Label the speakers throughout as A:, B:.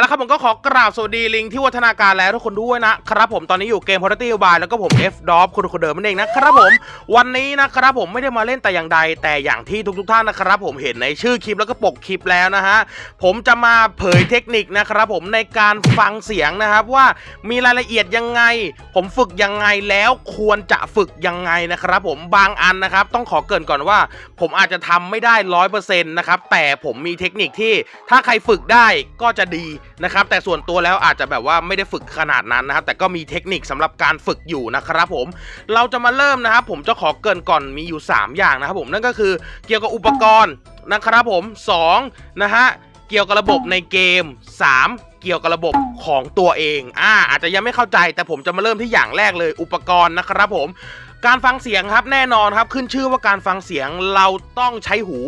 A: แล้วครับผมก็ขอกราบสวัสดีลิงที่วัฒนาการแล้วทุกคนด้วยนะครับผมตอนนี้อยู่เกม p o r t a t i v e by แล้วก็ผม F d o p คุณคนเดิมนั่นเองนะครับผม วันนี้นะครับผมไม่ได้มาเล่นแต่อย่างใด แต่อย่างที่ทุกๆท่านนะครับผมเห็นในชื่อคลิปแล้วก็ปกคลิปแล้วนะฮะผมจะมาเผยเทคนิคนะครับผมในการฟังเสียงนะครับว่ามีรายละเอียดยังไง ผมฝึกยังไงแล้วควรจะฝึกยังไงนะครับผมบางอันนะครับต้องขอเกินก่อนว่า ผมอาจจะทำไม่ได้ร้อยเปอร์เซ็นต์นะครับแต่ผมมีเทคนิคที่ถ้าใครฝึกได้ก็จะดี นะครับแต่ส่วนตัวแล้วอาจจะแบบว่าไม่ได้ฝึกขนาดนั้นนะครับแต่ก็มีเทคนิคสำหรับการฝึกอยู่นะครับผมเราจะมาเริ่มนะครับผมจะขอเกินก่อนมีอยู่ 3 อย่างนะครับผมนั่นก็คือเกี่ยวกับอุปกรณ์นะครับผม2นะฮะเกี่ยวกับระบบในเกม 3เกี่ยวกับระบบของตัวเอง อ่า อาจจะยังไม่เข้าใจ แต่ผมจะมาเริ่มที่อย่างแรกเลย อุปกรณ์นะครับผม การฟังเสียงครับแน่นอนครับ ขึ้นชื่อว่าการฟังเสียงเราต้องใช้หู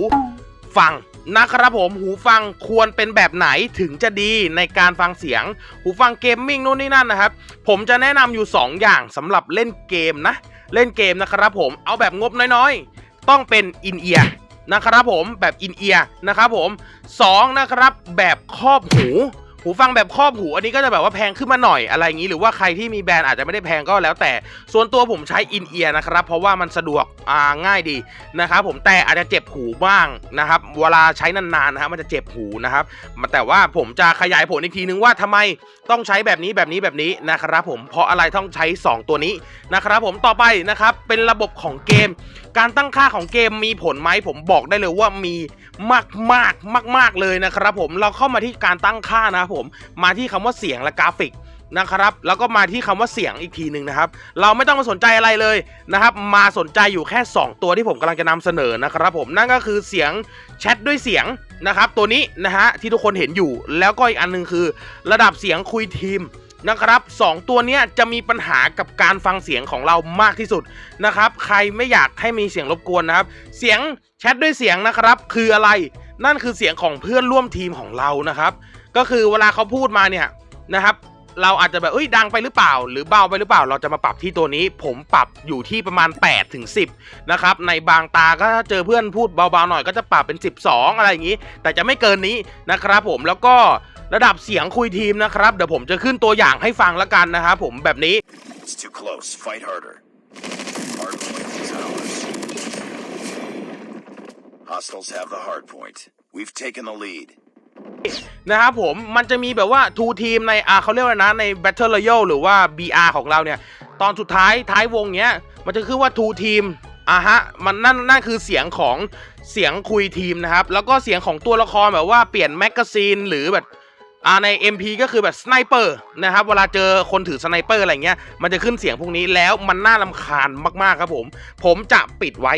A: ฟัง นะครับผมหูฟังควรเป็นแบบไหนถึงจะดีในการฟังเสียง หูฟังเกมมิ่งนู่นนี่นั่นนะครับ ผมจะแนะนำอยู่ 2 อย่างสำหรับเล่นเกมนะ เล่นเกมนะครับผมเอาแบบงบน้อยๆ ต้องเป็นอินเอียร์นะครับผมแบบอินเอียร์นะครับผมสองนะครับแบบครอบหู หูฟังแบบครอบหูอันนี้ก็จะแบบว่าแพงขึ้นมาหน่อยอะไรอย่างนี้ หรือว่าใครที่มีแบรนด์อาจจะไม่ได้แพงก็แล้วแต่ ส่วนตัวผมใช้อินเอียร์นะครับเพราะว่ามันสะดวกอ่าง่ายดีนะครับผมแต่อาจจะเจ็บหูบ้างนะครับเวลาใช้นานๆนะครับมันจะเจ็บหูนะครับแต่ว่าผมจะขยายผลอีกทีนึงว่าทำไมต้องใช้แบบนี้แบบนี้แบบนี้นะครับผมเพราะอะไรต้องใช้ 2 ตัวนี้นะครับผมต่อไปนะครับเป็นระบบของเกม การตั้งค่าของเกมมีผลไหมผมบอกได้เลยว่ามีมากมากมากมากๆเลยนะครับผมเราเข้ามาที่การตั้งค่านะผมมาที่คำว่าเสียงและกราฟิกนะครับแล้วก็มาที่คำว่าเสียงอีกทีหนึ่งนะครับ เราไม่ต้องมาสนใจอะไรเลยนะครับ มาสนใจอยู่แค่ 2 ตัวที่ผมกำลังจะนำเสนอนะครับ ผมนั่นก็คือเสียงแชทด้วยเสียงนะครับ ตัวนี้นะฮะที่ทุกคนเห็นอยู่ แล้วก็อีกอันหนึงคือ ระดับเสียงคุยทีมนะครับสองตัวนี้จะมีปัญหากับการฟังเสียงของเรามากที่สุดนะครับ ใครไม่อยากให้มีเสียงรบกวนนะครับ เสียงแชทด้วยเสียงนะครับ คืออะไร นั่นคือเสียงของเพื่อนร่วมทีมของเรานะครับ ก็คือเวลาเขาพูดมาเนี่ยนะครับ เราอาจจะแบบเอ้ยดังไปหรือเปล่า หรือเบาไปหรือเปล่า เราจะมาปรับที่ตัวนี้ ผมปรับอยู่ที่ประมาณ8ถึง10นะครับในบางตาก็ถ้าเจอเพื่อนพูดเบาๆหน่อยก็จะปรับเป็น 12 อะไรอย่างนี้ แต่จะไม่เกินนี้นะครับผมแล้วก็ระดับเสียงคุยทีมนะครับเดี๋ยวผมจะขึ้นตัวอย่างให้ฟังล้วกันนะครับผมแบบนี้
B: It's too close. Fight harder. Hard point is ours. Hostiles have the hard point. We've taken the lead.
A: นะครับผมมันจะมีแบบว่าทูทีมในอ่าเขาเรียกว่านะใน Battle Royale หรือว่า BR ของเราเนี่ย ตอนสุดท้ายท้ายวงเนี้ย มันจะคือว่าทูทีมอะฮะมันนั่นนั่นคือเสียงของเสียงคุยทีมนะครับ แล้วก็เสียงของตัวละครแบบว่าเปลี่ยนแมกกาซีนหรือแบบอ่าใน MP ก็คือแบบสไนเปอร์นะครับเวลาเจอคนถือสไนเปอร์อะไรเงี้ยมันจะขึ้นเสียงพวกนี้แล้วมันน่าลำคาญมากๆครับผม ผมจะปิดไว้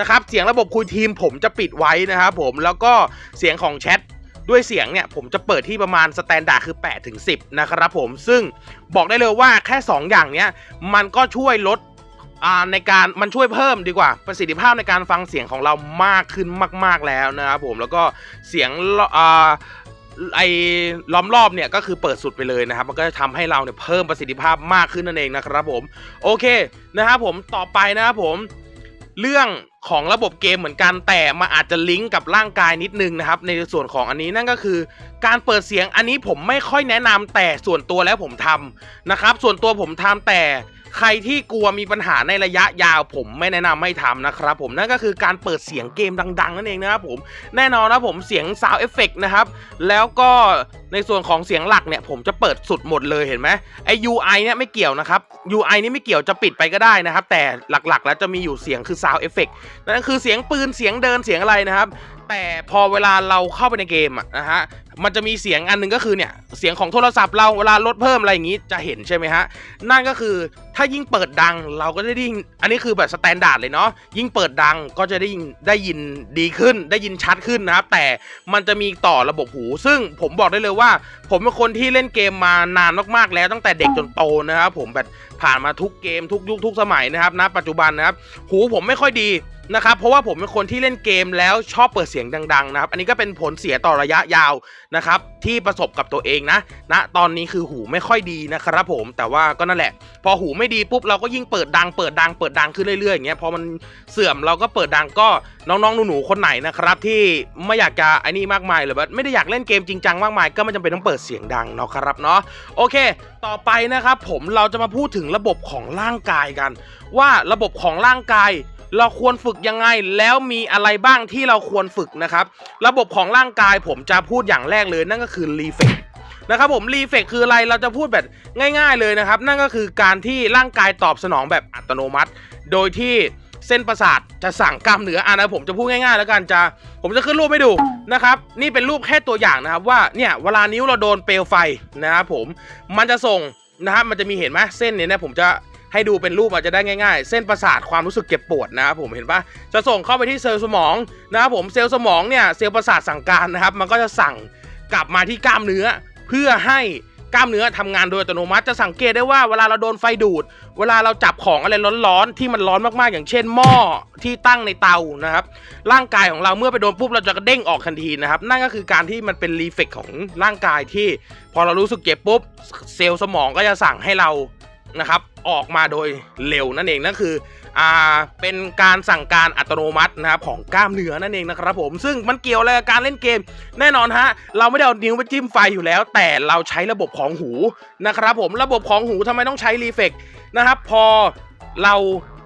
A: นะครับเสียงระบบคุยทีมผมจะปิดไว้นะครับผมแล้วก็เสียงของแชท ด้วยเสียงเนี่ยผมจะเปิดที่ประมาณสแตนดาร์ดคือ8ถึง10 นะครับผมซึ่งบอกได้เลยว่าแค่ 2 อย่างเนี้ยมันก็ช่วยลดในการมันช่วยเพิ่มดีกว่าประสิทธิภาพในการฟังเสียงของเรามากขึ้นมาก ๆแล้วนะครับผมแล้วก็เสียงอไอ้ล้อมรอบเนี่ยก็คือเปิดสุดไปเลยนะครับมันก็จะทำให้เราเนี่ยเพิ่มประสิทธิภาพมากขึ้นนั่นเองนะครับผมโอเคนะครับผมต่อไปนะครับผม เรื่องของระบบเกมเหมือนกันแต่มาอาจจะลิงก์กับร่างกายนิดนึงนะครับ ในส่วนของอันนี้นั่นก็คือ การเปิดเสียงอันนี้ผมไม่ค่อยแนะนำแต่ส่วนตัวแล้วผมทำนะครับ ส่วนตัวผมทำแต่ ใครที่กลัวมีปัญหาในระยะยาวผมไม่แนะนำให้ทำนะครับผมนั่นก็คือการเปิดเสียงเกมดัง ๆ นั่นเองนะครับผมแน่นอนนะผมเสียงซาวเอฟเฟกนะครับแล้วก็ในส่วนของเสียงหลักเนี่ยผมจะเปิดสุดหมดเลยเห็นไหมไอ UI เนี่ยไม่เกี่ยวนะครับ UI นี่ไม่เกี่ยวจะปิดไปก็ได้นะครับ แต่หลักๆ แล้วจะมีอยู่เสียงคือ Sound Effect นั่นคือเสียงปืนเสียงเดินเสียงอะไรนะครับแต่พอเวลาเราเข้าไปในเกมอะนะฮะมันจะมีเสียงอันหนึงก็คือเนี่ยเสียงของโทรศัพท์เราเวลาลดเพิ่มอะไรอย่างงี้จะเห็นใช่ไหมฮะนั่นก็คือถ้ายิ่งเปิดดังเราก็จะได้ยิ่งอันนี้คือแบบสแตนดาร์ดเลยเนาะยิ่งเปิดดังก็จะได้ยินได้ยินดีขึ้น ได้ยินชัดขึ้นนะครับแต่มันจะมีต่อระบบหู ซึ่งผมบอกได้เลยว่า ผมเป็นคนที่เล่นเกมมานานมากๆแล้วตั้งแต่เด็กจนโตนะครับผมแบบผ่านมาทุกเกมทุกยุคทุกสมัยนะครับณปัจจุบันนะครับหูผมไม่ค่อยดี นะครับเพราะว่าผมเป็นคนที่เล่นเกมแล้วชอบเปิดเสียงดังๆนะครับอันนี้ก็เป็นผลเสียต่อระยะยาวนะครับที่ประสบกับตัวเองนะณตอนนี้คือหูไม่ค่อยดีนะครับผมแต่ว่าก็นั่นแหละ พอหูไม่ดีปุ๊บเราก็ยิ่งเปิดดังเปิดดังเปิดดังขึ้นเรื่อยๆอย่างเงี้ยพอมันเสื่อมเราก็เปิดดังก็น้องๆหนูๆคนไหนนะครับที่ไม่อยากจะไอ้นี่มากมายหรือว่าไม่ได้อยากเล่นเกมจริงจังมากมายก็ไม่จำเป็นต้องเปิดเสียงดังเนาะครับเนาะโอเค ต่อไปนะครับผมเราจะมาพูดถึงระบบของร่างกายกัน ว่าระบบของร่างกาย เราควรฝึกยังไงแล้วมีอะไรบ้างที่เราควรฝึกนะครับ ระบบของร่างกายผมจะพูดอย่างแรกเลยนั่นก็คือรีเฟกนะครับผมรีเฟกคืออะไรเราจะพูดแบบง่าย ๆเลยนะครับ นั่นก็คือการที่ร่างกายตอบสนองแบบอัตโนมัติ โดยที่เส้นประสาทจะสั่งกล้ามเนื้ออะนะผมจะพูดง่ายๆ แล้วกันจะผมจะขึ้นรูปให้ดูนะครับนี่เป็นรูปแค่ตัวอย่างนะครับว่าเนี่ยเวลานิ้วเราโดนเปลวไฟนะครับผมมันจะส่งนะครับมันจะมีเห็นไหมเส้นเนี่ยนะผมจะ ให้ดูเป็นรูปอาจจะได้ง่ายๆ เส้นประสาทความรู้สึกเจ็บปวดนะครับผมเห็นปะจะส่งเข้าไปที่เซลล์สมองนะครับผมเซลล์สมองเนี่ยเซลล์ประสาทสั่งการนะครับ มันก็จะสั่งกลับมาที่กล้ามเนื้อเพื่อให้กล้ามเนื้อทำงานโดยอัตโนมัติจะสังเกตได้ว่าเวลาเราโดนไฟดูด เวลาเราจับของอะไรร้อนๆที่มันร้อนมากๆ อย่างเช่นหม้อที่ตั้งในเตานะครับร่างกายของเราเมื่อไปโดนปุ๊บเราจะกระเด้งออกทันทีนะครับนั่นก็คือการที่มันเป็นรีเฟกของร่างกายที่ พอเรารู้สึกเจ็บปุ๊บเซลล์สมองก็จะสั่งให้เรา นะครับออกมาโดยเร็วนั่นเองนั่นคืออ่าเป็นการสั่งการอัตโนมัตินะครับของกล้ามเนื้อนั่นเองนะครับผมซึ่งมันเกี่ยวอะไรกับการเล่นเกม แน่นอนฮะเราไม่ได้เอานิ้วไปจิ้มไฟอยู่แล้ว แต่เราใช้ระบบของหูนะครับผมระบบของหูทำไมต้องใช้รีเฟกนะครับพอเรา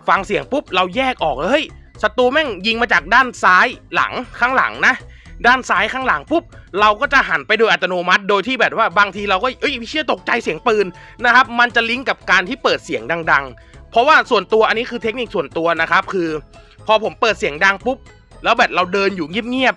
A: ฟังเสียงปุ๊บเราแยกออกเลยเฮ้ยศัตรูแม่งยิงมาจากด้านซ้ายหลังข้างหลังนะ ด้านซ้ายข้างหลังปุ๊บเราก็จะหันไปโดยอัตโนมัติ โดยที่แบบว่าบางทีเราก็เอ้ยเชื่อตกใจเสียงปืนนะครับมันจะลิงก์กับการที่เปิดเสียงดัง ๆ เพราะว่าส่วนตัวอันนี้คือเทคนิคส่วนตัวนะครับคือ พอผมเปิดเสียงดังปุ๊บแล้วแบบเราเดินอยู่เงียบ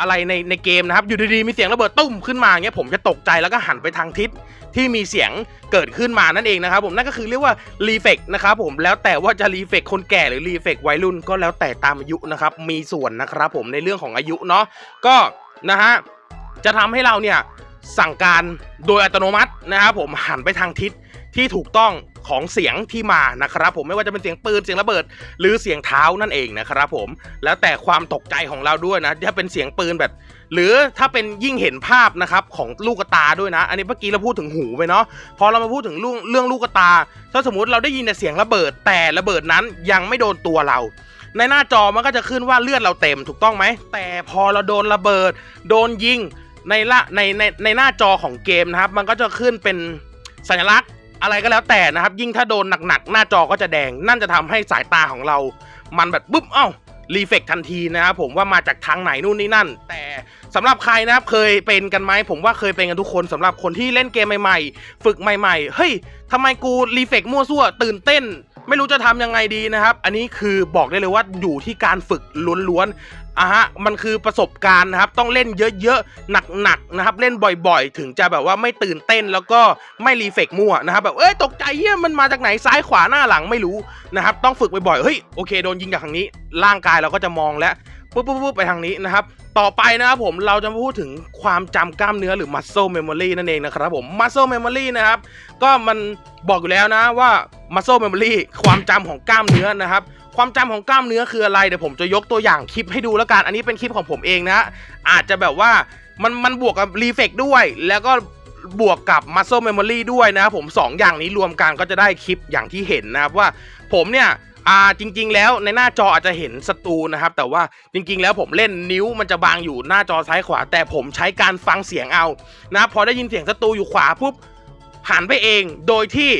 A: อะไรในในเกมนะครับ อยู่ดีๆมีเสียงระเบิดตุ้มขึ้นมาเงี้ยผมจะตกใจแล้วก็หันไปทางทิศที่มีเสียงเกิดขึ้นมานั่นเองนะครับผมนั่นก็คือเรียกว่ารีเฟกนะครับผมแล้วแต่ว่าจะรีเฟกคนแก่หรือรีเฟกวัยรุ่นก็แล้วแต่ตามอายุนะครับมีส่วนนะครับผมในเรื่องของอายุเนาะก็นะฮะจะทำให้เราเนี่ยสั่งการโดยอัตโนมัตินะครับผมหันไปทางทิศที่ถูกต้อง ของเสียงที่มานะครับผมไม่ว่าจะเป็นเสียงปืนเสียงระเบิด หรือเสียงเท้านั่นเองนะครับผมแล้วแต่ความตกใจของเราด้วยนะถ้าเป็นเสียงปืนแบบ หรือถ้าเป็นยิ่งเห็นภาพนะครับของลูกตาด้วยนะ อันนี้เมื่อกี้เราพูดถึงหูไปเนาะพอเรามาพูดถึงเรื่องเรื่องลูกตา ถ้าสมมติเราได้ยินแต่เสียงระเบิด แต่ระเบิดนั้นยังไม่โดนตัวเราในหน้าจอมันก็จะขึ้นว่าเลือดเราเต็มถูกต้องไหม แต่พอเราโดนระเบิด โดนยิงในละในในในหน้าจอของเกมนะครับ มันก็จะขึ้นเป็นสัญลักษณ์ อะไรก็แล้วแต่นะครับ ยิ่งถ้าโดนหนักๆ หน้าจอก็จะแดง นั่นจะทำให้สายตาของเรา มันแบบปุ๊บเอ้ารีเฟกทันทีนะครับผมว่ามาจากทางไหนนู่นนี่นั่น แต่สำหรับใครนะครับเคยเป็นกันไหมผมว่าเคยเป็นกันทุกคนสำหรับคนที่เล่นเกมใหม่ๆ ฝึกใหม่ๆ เฮ้ยทำไมกูรีเฟกมั่วซั่วตื่นเต้น ไม่รู้จะทำยังไงดีนะครับ อันนี้คือบอกได้เลยว่าอยู่ที่การฝึกล้วนๆอะฮะมันคือประสบการณ์นะครับ ต้องเล่นเยอะๆหนักๆนะครับ เล่นบ่อยๆ ถึงจะแบบว่าไม่ตื่นเต้นแล้วก็ไม่รีเฟกมั่วนะครับ แบบเอ้ยตกใจเฮียมันมาจากไหนซ้ายขวาหน้าหลังไม่รู้นะครับ ต้องฝึกบ่อยๆเฮ้ยโอเคโดนยิงจากทางนี้ ร่างกายเราก็จะมองแล้ว ปุ๊บปุ๊บปุ๊บไปทางนี้นะครับ ต่อไปนะครับผมเราจะมาพูดถึงความจำกล้ามเนื้อหรือ muscle memory นั่นเองนะครับผม muscle memory นะครับ ก็มันบอกอยู่แล้วนะว่า muscle memory ความจำของกล้ามเนื้อนะครับ ความจำของกล้ามเนื้อคืออะไร เดี๋ยวผมจะยกตัวอย่างคลิปให้ดูแล้วกัน อันนี้เป็นคลิปของผมเองนะ อาจจะแบบว่ามันมันบวกกับ reflex ด้วย แล้วก็บวกกับ muscle memory ด้วยนะครับผมสองอย่างนี้รวมกันก็จะได้คลิปอย่างที่เห็นนะครับว่าผมเนี่ย อ่าจริง ๆ แล้วในหน้าจออาจจะเห็นศัตรูนะครับ แต่ว่าจริง ๆ แล้วผมเล่นนิ้วมันจะบางอยู่หน้าจอซ้ายขวา แต่ผมใช้การฟังเสียงเอานะพอได้ยินเสียงศัตรูอยู่ขวาปุ๊บหันไปเอง โดยที่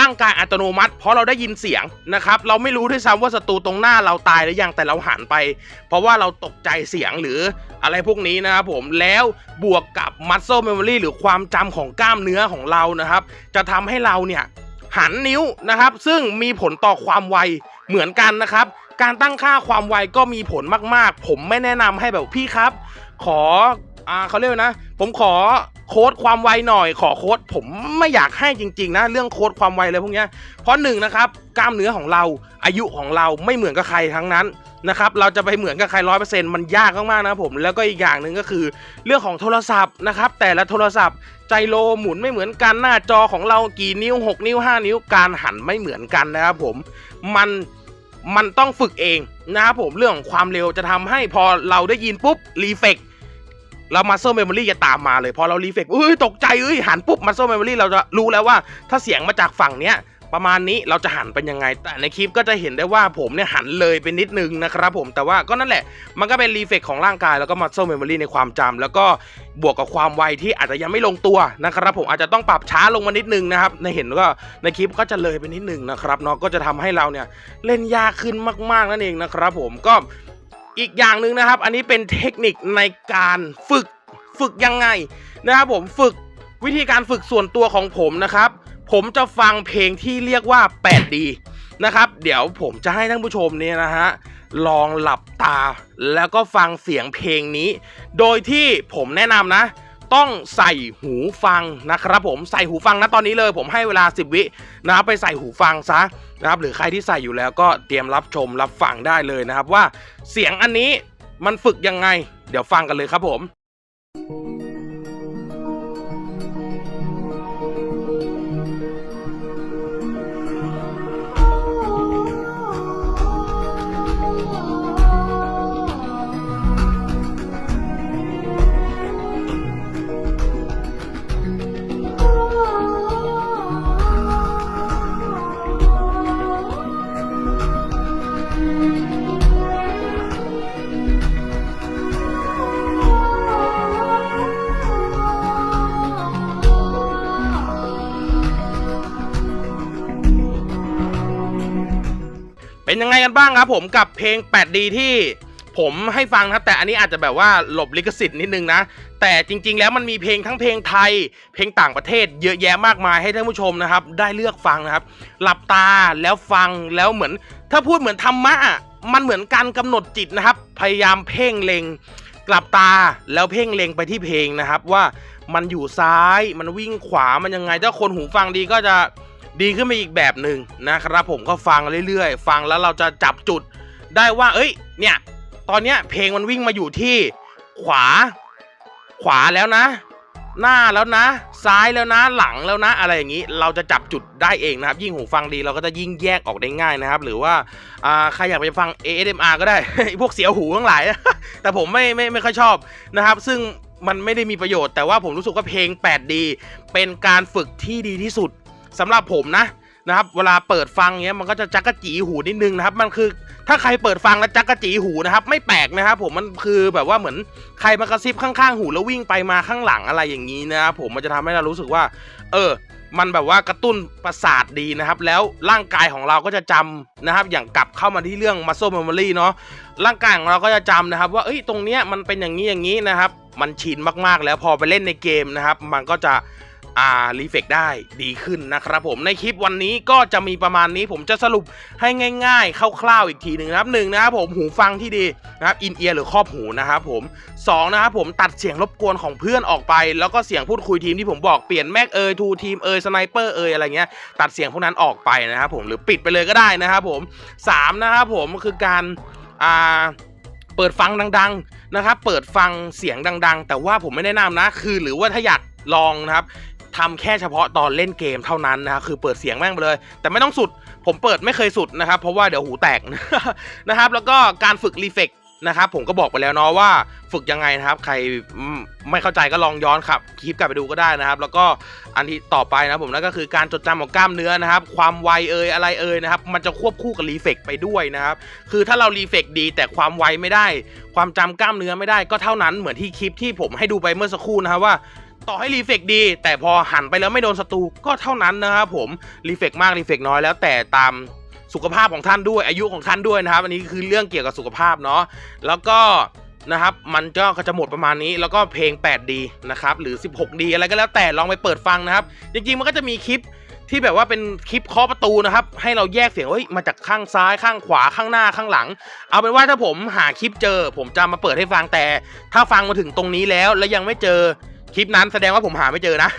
A: ร่างกายอัตโนมัติ เพราะเราได้ยินเสียงนะครับ เราไม่รู้ด้วยซ้ำว่าศัตรูตรงหน้าเราตายหรือยังแต่เราหันไป เพราะว่าเราตกใจเสียงหรืออะไรพวกนี้นะครับผมแล้วบวกกับ muscle memory หรือความจำของกล้ามเนื้อของเรานะครับ จะทำให้เราเนี่ย หันนิ้วนะครับ ซึ่งมีผลต่อความไวเหมือนกันนะครับ การตั้งค่าความไวก็มีผลมากๆ ผมไม่แนะนำให้แบบพี่ครับ ขออ่าเขาเรียกนะ ผมขอโค้ดความไวหน่อย ขอโค้ดผมไม่อยากให้จริง ๆ นะ เรื่องโค้ดความไวอะไรพวกเนี้ยเพราะหนึ่งนะครับกล้ามเนื้อของเราอายุของเราไม่เหมือนกับใครทั้งนั้น นะครับเราจะไปเหมือนกับใครร้อยเปอร์เซ็นต์มันยากมากๆนะผมแล้วก็อีกอย่างหนึ่งก็คือเรื่องของโทรศัพท์นะครับแต่ละโทรศัพท์ใจโลหมุนไม่เหมือนกันหน้าจอของเรากี่นิ้ว 6 นิ้ว 5 นิ้วการหันไม่เหมือนกันนะครับผมมันมันต้องฝึกเองนะครับผมเรื่องของความเร็วจะทำให้พอเราได้ยินปุ๊บรีเฟกแล้วมัสเซ e เมมโมรี่จะตามมาเลย พอเรารีเฟกอุ้ยตกใจเอ้ยหันปุ๊บมัสเซ e เมมโมรี่เราจะรู้แล้วว่า ถ้าเสียงมาจากฝั่งเนี้ย ประมาณนี้เราจะหันเป็นยังไง แต่ในคลิปก็จะเห็นได้ว่าผมเนี่ยหันเลยไปนิดนึงนะครับผมแต่ว่าก็นั่นแหละ มันก็เป็นรีเฟกของร่างกายแล้วก็มัสเซ e เมมโมรีในความจำแล้วก็บวกกับความไวที่อาจจะยังไม่ลงตัวนะครับผมอาจจะต้องปรับช้าลงมานิดนึงนะครับในเห็นก็ในคลิปก็จะเลยไปนิดนึงนะครับเนาะก็จะทำให้เราเนี่ยเล่นยากขึ้นมากๆนั่นเองนะครับผมก็อีกอย่างหนึ่งนะครับ อันนี้เป็นเทคนิคในการฝึกฝึกยังไงนะครับผมฝึกวิธีการฝึกส่วนตัวของผมนะครับ ผมจะฟังเพลงที่เรียกว่า 8D นะครับ เดี๋ยวผมจะให้ท่านผู้ชมเนี่ยนะฮะลองหลับตาแล้วก็ฟังเสียงเพลงนี้ โดยที่ผมแนะนำนะ ต้องใส่หูฟังนะครับ ผมใส่หูฟังนะตอนนี้เลย ผมให้เวลา 10 วินะครับไปใส่หูฟังซะนะครับ หรือใครที่ใส่อยู่แล้วก็เตรียมรับชมรับฟังได้เลยนะครับว่าเสียงอันนี้มันฝึกยังไง เดี๋ยวฟังกันเลยครับผม เป็นยังไงกันบ้างครับผมกับเพลง 8D ที่ผมให้ฟังนะครับแต่อันนี้อาจจะแบบว่าหลบลิขสิทธิ์นิดนึงนะ แต่จริง ๆ แล้วมันมีเพลงทั้งเพลงไทย เพลงต่างประเทศ เยอะแยะมากมายให้ท่านผู้ชมนะครับ ได้เลือกฟังนะครับ หลับตาแล้วฟังแล้วเหมือน ถ้าพูดเหมือนธรรมะอะมันเหมือนการกำหนดจิตนะครับ พยายามเพ่งเล็งกลับตาแล้วเพ่งเล็งไปที่เพลงนะครับ ว่ามันอยู่ซ้ายมันวิ่งขวามันยังไงถ้าคนหูฟังดีก็จะ ดีขึ้นไปอีกแบบหนึ่งนะครับผมก็ฟังเรื่อยๆ ฟังแล้วเราจะจับจุดได้ว่า เอ้ย เนี่ย ตอนเนี้ยเพลงมันวิ่งมาอยู่ที่ขวา ขวาแล้วนะ หน้าแล้วนะ ซ้ายแล้วนะ หลังแล้วนะ อะไรอย่างนี้ เราจะจับจุดได้เองนะครับ ยิ่งหูฟังดีเราก็จะยิ่งแยกออกได้ง่ายนะครับ หรือว่าใครอยากไปฟัง ASMR ก็ได้ พวกเสียหูทั้งหลาย แต่ผมไม่ไม่ไม่ค่อยชอบนะครับ ซึ่งมันไม่ได้มีประโยชน์ แต่ว่าผมรู้สึกว่าเพลง 8D เป็นการฝึกที่ดีที่สุด สำหรับผมนะนะครับเวลาเปิดฟังเงี้ยมันก็จะจักกะจีหูนิดนึงนะครับ มันคือถ้าใครเปิดฟังแล้วจักกะจีหูนะครับ ไม่แปลกนะครับ ผมมันคือแบบว่าเหมือนใครมากระซิบข้างๆ หูแล้ววิ่งไปมาข้างหลังอะไรอย่างนี้นะครับผมมันจะทำให้เรารู้สึกว่า เออ มันแบบว่ากระตุ้นประสาทดีนะครับ แล้วร่างกายของเราก็จะจำนะครับ อย่างกลับเข้ามาที่เรื่อง muscle memory เนาะร่างกายของเราก็จะจำนะครับ ว่าเอ้ยตรงเนี้ยมันเป็นอย่างนี้อย่างนี้นะครับ มันชินมากๆแล้วพอไปเล่นในเกมนะครับ มันก็จะ อ่ารีเฟกได้ดีขึ้นนะครับผมในคลิปวันนี้ก็จะมีประมาณนี้ผมจะสรุปให้ง่ายๆคร่าวๆอีกทีหนึ่งนะครับหนึ่งนะครับผมหูฟังที่ดีนะครับอินเอียร์หรือครอบหูนะครับผมสองนะครับผมตัดเสียงรบกวนของเพื่อนออกไป แล้วก็เสียงพูดคุยทีมที่ผมบอกเปลี่ยนแม็กเอยทูทีมเอยสไนเปอร์เอยอะไรเงี้ยตัดเสียงพวกนั้นออกไปนะครับผมหรือปิดไปเลยก็ได้นะครับผมสามนะครับผมคือการอ่าเปิดฟังดังๆนะครับ เปิดฟังเสียงดัง ๆ แต่ว่าผมไม่แนะนำนะ คือหรือว่าถ้าอยากลองนะครับ ทำแค่เฉพาะตอนเล่นเกมเท่านั้นนะครับคือเปิดเสียงแม่งไปเลย แต่ไม่ต้องสุด ผมเปิดไม่เคยสุดนะครับ เพราะว่าเดี๋ยวหูแตกนะครับ แล้วก็การฝึกรีเฟกนะครับผมก็บอกไปแล้วเนาะว่าฝึกยังไงนะครับ ใครไม่เข้าใจก็ลองย้อนครับคลิปกลับไปดูก็ได้นะครับ แล้วก็อันที่ต่อไปนะผมนั่นก็คือการจดจำของกล้ามเนื้อนะครับ ความไวเอ่ยอะไรเอ่ยนะครับ มันจะควบคู่กับรีเฟกไปด้วยนะครับ คือถ้าเรารีเฟกดีแต่ความไวไม่ได้ ความจำกล้ามเนื้อไม่ได้ก็เท่านั้นเหมือนที่คลิปที่ผมให้ดูไปเมื่อสักครู่นะครับว่า ต่อให้รีเฟกดี แต่พอหันไปแล้วไม่โดนศัตรูก็เท่านั้นนะครับผมรีเฟกมากรีเฟกน้อยแล้วแต่ตามสุขภาพของท่านด้วยอายุของท่านด้วยนะครับ อันนี้คือเรื่องเกี่ยวกับสุขภาพเนาะแล้วก็นะครับมันก็จะหมดประมาณนี้แล้วก็เพลง 8D นะครับหรือ 16D อะไรก็แล้วแต่ลองไปเปิดฟังนะครับ จริงๆมันก็จะมีคลิปที่แบบว่าเป็นคลิปเคาะประตูนะครับ ให้เราแยกเสียงว่าเฮ้ยมาจากข้างซ้ายข้างขวาข้างหน้าข้างหลัง เอาเป็นว่าถ้าผมหาคลิปเจอ ผมจะมาเปิดให้ฟังแต่ ถ้าฟังมาถึงตรงนี้แล้วแล้วยังไม่เจอ คลิปนั้นแสดงว่าผมหาไม่เจอนะ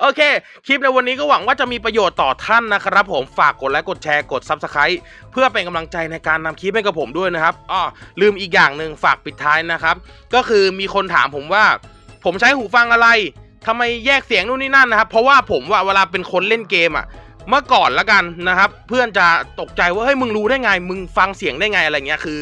A: โอเค คลิปในวันนี้ก็หวังว่าจะมีประโยชน์ต่อท่านนะครับผม ฝากกดไลค์ กดแชร์ กด Subscribe เพื่อเป็นกำลังใจในการนำคลิปให้กับผมด้วยนะครับ อ้อ ลืมอีกอย่างหนึ่งฝากปิดท้ายนะครับ ก็คือมีคนถามผมว่า ผมใช้หูฟังอะไรทำไมแยกเสียงนู่นนี่นั่นนะครับ เพราะว่าผมว่าเวลาเป็นคนเล่นเกมอะเมื่อก่อนละกันนะครับ เพื่อนจะตกใจว่าเฮ้ยมึงรู้ได้ไง มึงฟังเสียงได้ไงอะไรเงี้ย คือ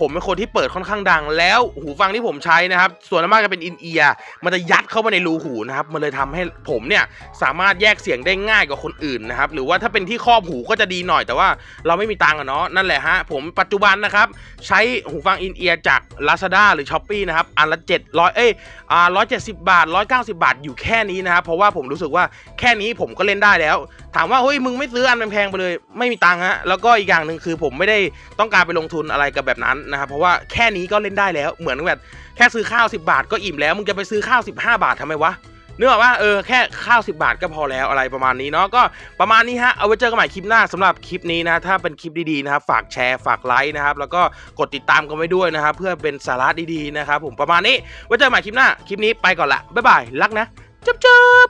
A: ผมเป็นคนที่เปิดค่อนข้างดัง แล้วหูฟังที่ผมใช้นะครับ ส่วนมากจะเป็นอินเอียร์มันจะยัดเข้าไปในรูหูนะครับ มันเลยทำให้ผมเนี่ยสามารถแยกเสียงได้ง่ายกว่าคนอื่นนะครับ หรือว่าถ้าเป็นที่ครอบหูก็จะดีหน่อย แต่ว่าเราไม่มีตังค์อะเนาะ นั่นแหละฮะ ผมปัจจุบันนะครับ ใช้หูฟังอินเอียร์จาก Lazada หรือ s h อ p e e นะครับ อันละ 700 เอ้ยอ่า170 บาท 190 บาท อยู่แค่นี้นะครับ เพราะว่าผมรู้สึกว่าแค่นี้ผมก็เล่นได้แล้ว ถามว่า เฮ้ย มึงไม่ซื้ออันแพงๆไปเลย ไม่มีตังค์ฮะ แล้วก็อีกอย่างหนึ่งคือผมไม่ได้ต้องการไปลงทุนอะไรกับแบบนั้นนะครับเพราะว่าแค่นี้ก็เล่นได้แล้วเหมือนแบบแค่ซื้อข้าว10 บาทก็อิ่มแล้วมึงจะไปซื้อข้าว15 บาททำไมวะเนื้ออกว่าเออแค่ข้าว 10 บาทก็พอแล้วอะไรประมาณนี้เนาะก็ประมาณนี้ฮะเอาไว้เจอกันใหม่คลิปหน้าสำหรับคลิปนี้นะถ้าเป็นคลิปดีๆนะครับฝากแชร์ฝากไลค์นะครับแล้วก็กดติดตามกันไว้ด้วยนะครับเพื่อเป็นสาระดีๆนะครับผมประมาณนี้ไว้เจอกันใหม่คลิปหน้าคลิปนี้ไปก่อนละบ๊ายบายรักนะจุ๊บ